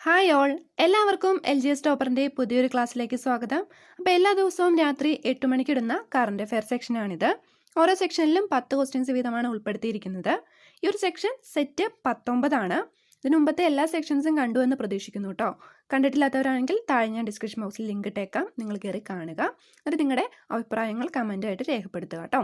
Hi all എല്ലാവർക്കും L G S ടോപ്പറിന്റെ പുതിയൊരു ക്ലാസ്സിലേക്ക് സ്വാഗതം. അപ്പോൾ എല്ലാ ദിവസവും രാത്രി എട്ട് മണിക്കിടുന്ന കറണ്ട് അഫെയർ സെക്ഷനാണിത് ഓരോ സെക്ഷനിലും പത്ത് ക്വസ്റ്റ്യൻസ് വീതമാണ് ഉൾപ്പെടുത്തിയിരിക്കുന്നത്. ഈ ഒരു സെക്ഷൻ സെറ്റ് പത്തൊമ്പതാണ്. ഇതിനു മുമ്പത്തെ എല്ലാ സെക്ഷൻസും കണ്ടു എന്ന് പ്രതീക്ഷിക്കുന്നു കേട്ടോ കണ്ടിട്ടില്ലാത്തവരാണെങ്കിൽ താഴെ ഞാൻ ഡിസ്ക്രിപ്ഷൻ ബോക്സിൽ ലിങ്ക് ഇട്ടേക്കാം. നിങ്ങൾ കയറി കാണുക. എന്നിട്ട് നിങ്ങളുടെ അഭിപ്രായങ്ങൾ കമന്റായിട്ട് രേഖപ്പെടുത്തുക കേട്ടോ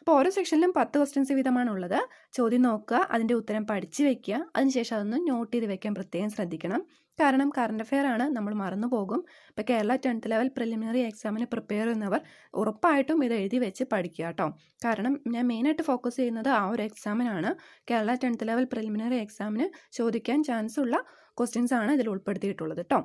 അപ്പോൾ ഓരോ സെക്ഷനിലും പത്ത് ക്വസ്റ്റ്യൻസ് വീതമാണ് ഉള്ളത് ചോദ്യം നോക്കുക അതിന്റെ ഉത്തരം പഠിച്ചു വെക്കുക. അതിനുശേഷം അതൊന്ന് നോട്ട് ചെയ്ത് വെക്കാൻ പ്രത്യേകം ശ്രദ്ധിക്കണം. കാരണം കറണ്ട് അഫെയർ ആണ്. നമ്മൾ മറന്നു പോകും. ഇപ്പോൾ കേരള ടെൻത്ത് ലെവൽ പ്രിലിമിനറി എക്സാമിന് പ്രിപ്പയർ ചെയ്യുന്നവർ ഉറപ്പായിട്ടും ഇത് എഴുതി വെച്ച് പഠിക്കുക കേട്ടോ. കാരണം ഞാൻ മെയിനായിട്ട് ഫോക്കസ് ചെയ്യുന്നത് ആ ഒരു എക്സാമിനാണ് കേരള ടെൻത്ത് ലെവൽ പ്രിലിമിനറി എക്സാമിന് ചോദിക്കാൻ ചാൻസ് ഉള്ള ക്വസ്റ്റ്യൻസ് ആണ് ഇതിൽ ഉൾപ്പെടുത്തിയിട്ടുള്ളത് കേട്ടോ.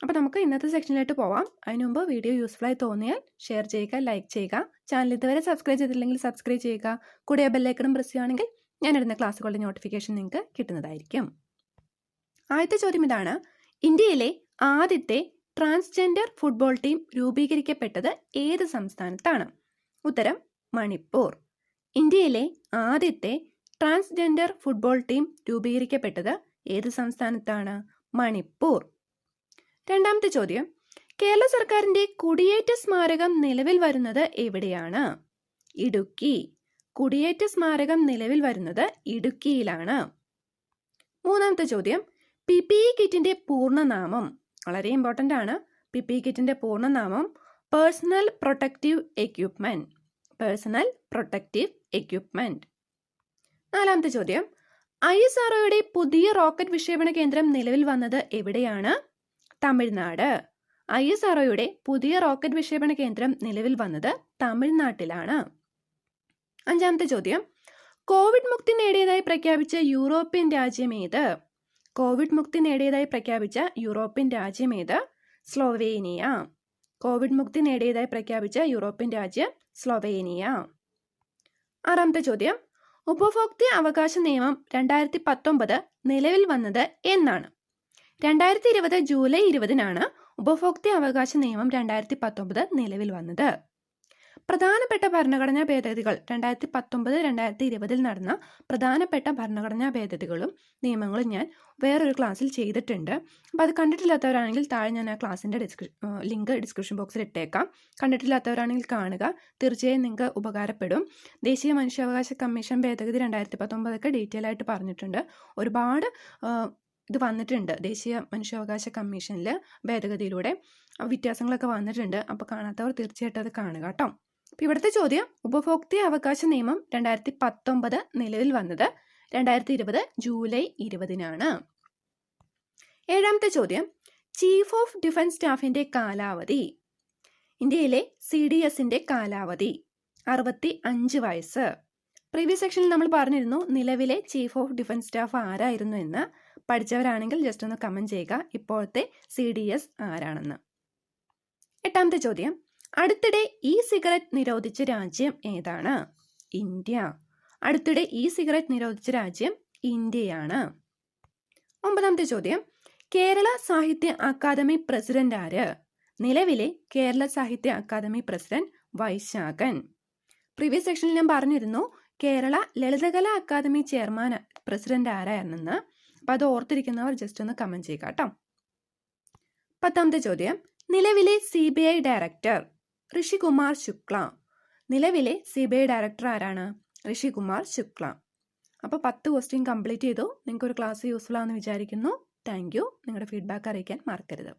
അപ്പോൾ നമുക്ക് ഇന്നത്തെ സെക്ഷനിലേക്ക് പോവാം. അതിന് മുമ്പ് വീഡിയോ യൂസ്ഫുൾ ആയി തോന്നിയാൽ ഷെയർ ചെയ്യുക ലൈക്ക് ചെയ്യുക. ചാനൽ ഇതുവരെ സബ്സ്ക്രൈബ് ചെയ്തില്ലെങ്കിൽ സബ്സ്ക്രൈബ് ചെയ്യുക. കൂടിയ ബെല്ലൈക്കണം പ്രസ് ചെയ്യുകയാണെങ്കിൽ ഞാനിടുന്ന ക്ലാസ്സുകളുടെ നോട്ടിഫിക്കേഷൻ നിങ്ങൾക്ക് കിട്ടുന്നതായിരിക്കും. ആദ്യത്തെ ചോദ്യം ഇതാണ്. ഇന്ത്യയിലെ ആദ്യത്തെ ട്രാൻസ്ജെൻഡർ ഫുട്ബോൾ ടീം രൂപീകരിക്കപ്പെട്ടത് ഏത് സംസ്ഥാനത്താണ്? ഉത്തരം മണിപ്പൂർ. ഇന്ത്യയിലെ ആദ്യത്തെ ട്രാൻസ്ജെൻഡർ ഫുട്ബോൾ ടീം രൂപീകരിക്കപ്പെട്ടത് ഏത് സംസ്ഥാനത്താണ്? മണിപ്പൂർ. രണ്ടാമത്തെ ചോദ്യം കേരള സർക്കാരിന്റെ കുടിയേറ്റ സ്മാരകം നിലവിൽ വരുന്നത് എവിടെയാണ്? ഇടുക്കി. കുടിയേറ്റ സ്മാരകം നിലവിൽ വരുന്നത് ഇടുക്കിയിലാണ്. മൂന്നാമത്തെ ചോദ്യം പി പി ഇ കിറ്റിന്റെ പൂർണനാമം വളരെ ഇമ്പോർട്ടന്റ് ആണ്. പി പി ഇ കിറ്റിന്റെ പൂർണനാമം personal protective equipment personal protective equipment നാലാമത്തെ ചോദ്യം. ഐ എസ് ആർഒയുടെ പുതിയ റോക്കറ്റ് വിക്ഷേപണ കേന്ദ്രം നിലവിൽ വന്നത് എവിടെയാണ്? തമിഴ്നാട്. ഐ എസ് ആർഒയുടെ പുതിയ റോക്കറ്റ് വിക്ഷേപണ കേന്ദ്രം നിലവിൽ വന്നത് തമിഴ്നാട്ടിലാണ്. അഞ്ചാമത്തെ ചോദ്യം. കോവിഡ് മുക്തി നേടിയതായി പ്രഖ്യാപിച്ച യൂറോപ്യൻ രാജ്യം ഏത്? കോവിഡ് മുക്തി നേടിയതായി പ്രഖ്യാപിച്ച യൂറോപ്യൻ രാജ്യം ഏത്? സ്ലോവേനിയ. കോവിഡ് മുക്തി നേടിയതായി പ്രഖ്യാപിച്ച യൂറോപ്യൻ രാജ്യം സ്ലോവേനിയ. ആറാമത്തെ ചോദ്യം. ഉപഭോക്തൃ അവകാശ നിയമം രണ്ടായിരത്തി പത്തൊമ്പത് നിലവിൽ വന്നത് എന്നാണ്. രണ്ടായിരത്തി ഇരുപത് ജൂലൈ ഇരുപതിനാണ് ഉപഭോക്തൃ അവകാശ നിയമം രണ്ടായിരത്തി പത്തൊമ്പത് നിലവിൽ വന്നത്. പ്രധാനപ്പെട്ട ഭരണഘടനാ ഭേദഗതികൾ രണ്ടായിരത്തി പത്തൊമ്പത് രണ്ടായിരത്തി ഇരുപതിൽ നടന്ന പ്രധാനപ്പെട്ട ഭരണഘടനാ ഭേദഗതികളും നിയമങ്ങളും ഞാൻ വേറൊരു ക്ലാസ്സിൽ ചെയ്തിട്ടുണ്ട്. അപ്പോൾ അത് കണ്ടിട്ടില്ലാത്തവരാണെങ്കിൽ താഴെ ഞാൻ ആ ക്ലാസ്സിന്റെ ഡിസ്ക്രി ലിങ്ക് ഡിസ്ക്രിപ്ഷൻ ബോക്സിൽ ഇട്ടേക്കാം. കണ്ടിട്ടില്ലാത്തവരാണെങ്കിൽ കാണുക. തീർച്ചയായും നിങ്ങൾക്ക് ഉപകാരപ്പെടും. ദേശീയ മനുഷ്യാവകാശ കമ്മീഷൻ ഭേദഗതി രണ്ടായിരത്തി പത്തൊമ്പതൊക്കെ ഡീറ്റെയിൽ ആയിട്ട് പറഞ്ഞിട്ടുണ്ട്. ഒരുപാട് ഇത് വന്നിട്ടുണ്ട്. ദേശീയ മനുഷ്യാവകാശ കമ്മീഷനിൽ ഭേദഗതിയിലൂടെ വ്യത്യാസങ്ങളൊക്കെ വന്നിട്ടുണ്ട്. അപ്പോൾ കാണാത്തവർ തീർച്ചയായിട്ടും അത് കാണുക കേട്ടോ അപ്പോൾ ഇവിടുത്തെ ചോദ്യം ഉപഭോക്തൃ അവകാശ നിയമം രണ്ടായിരത്തി പത്തൊമ്പത് നിലവിൽ വന്നത് രണ്ടായിരത്തി ഇരുപത് ജൂലൈ ഇരുപതിനാണ്. ഏഴാമത്തെ ചോദ്യം ചീഫ് ഓഫ് ഡിഫൻസ് സ്റ്റാഫിന്റെ കാലാവധി ഇന്ത്യയിലെ സി ഡി എസിന്റെ കാലാവധി അറുപത്തി അഞ്ച് വയസ്സ്. പ്രീവിയസ് സെക്ഷനിൽ നമ്മൾ പറഞ്ഞിരുന്നു നിലവിലെ ചീഫ് ഓഫ് ഡിഫൻസ് സ്റ്റാഫ് ആരായിരുന്നു എന്ന്. പഠിച്ചവരാണെങ്കിൽ ജസ്റ്റ് ഒന്ന് കമന്റ് ചെയ്യുക. ഇപ്പോഴത്തെ സി ഡി എസ് ആരാണെന്ന്. എട്ടാമത്തെ ചോദ്യം. അടുത്തിടെ ഇ സിഗരറ്റ് നിരോധിച്ച രാജ്യം ഏതാണ്? ഇന്ത്യ. അടുത്തിടെ ഇ സിഗരറ്റ് നിരോധിച്ച രാജ്യം ഇന്ത്യയാണ്. ഒമ്പതാമത്തെ ചോദ്യം. കേരള സാഹിത്യ അക്കാദമി പ്രസിഡന്റ് ആര്? നിലവിലെ കേരള സാഹിത്യ അക്കാദമി പ്രസിഡന്റ് വൈശാഖൻ. പ്രീവിയസ് സെക്ഷനിൽ ഞാൻ പറഞ്ഞിരുന്നു Kerala Lalithakala academy chairman president ആരായിരുന്നെന്ന്. അപ്പം അത് ഓർത്തിരിക്കുന്നവർ ജസ്റ്റ് ഒന്ന് കമന്റ് ചെയ്യുക കേട്ടോ പത്താമത്തെ ചോദ്യം. നിലവിലെ C B I director Rishikumar Shukla. നിലവിലെ സി ബി ഐ ഡയറക്ടർ ആരാണ്? ഋഷികുമാർ ശുക്ല. അപ്പോൾ പത്ത് ക്വസ്റ്റ്യൻ കംപ്ലീറ്റ് ചെയ്തു. നിങ്ങൾക്കൊരു ക്ലാസ് യൂസ്ഫുൾ ആണെന്ന് വിചാരിക്കുന്നു. താങ്ക് യു നിങ്ങളുടെ ഫീഡ്ബാക്ക് അറിയിക്കാൻ മറക്കരുത്.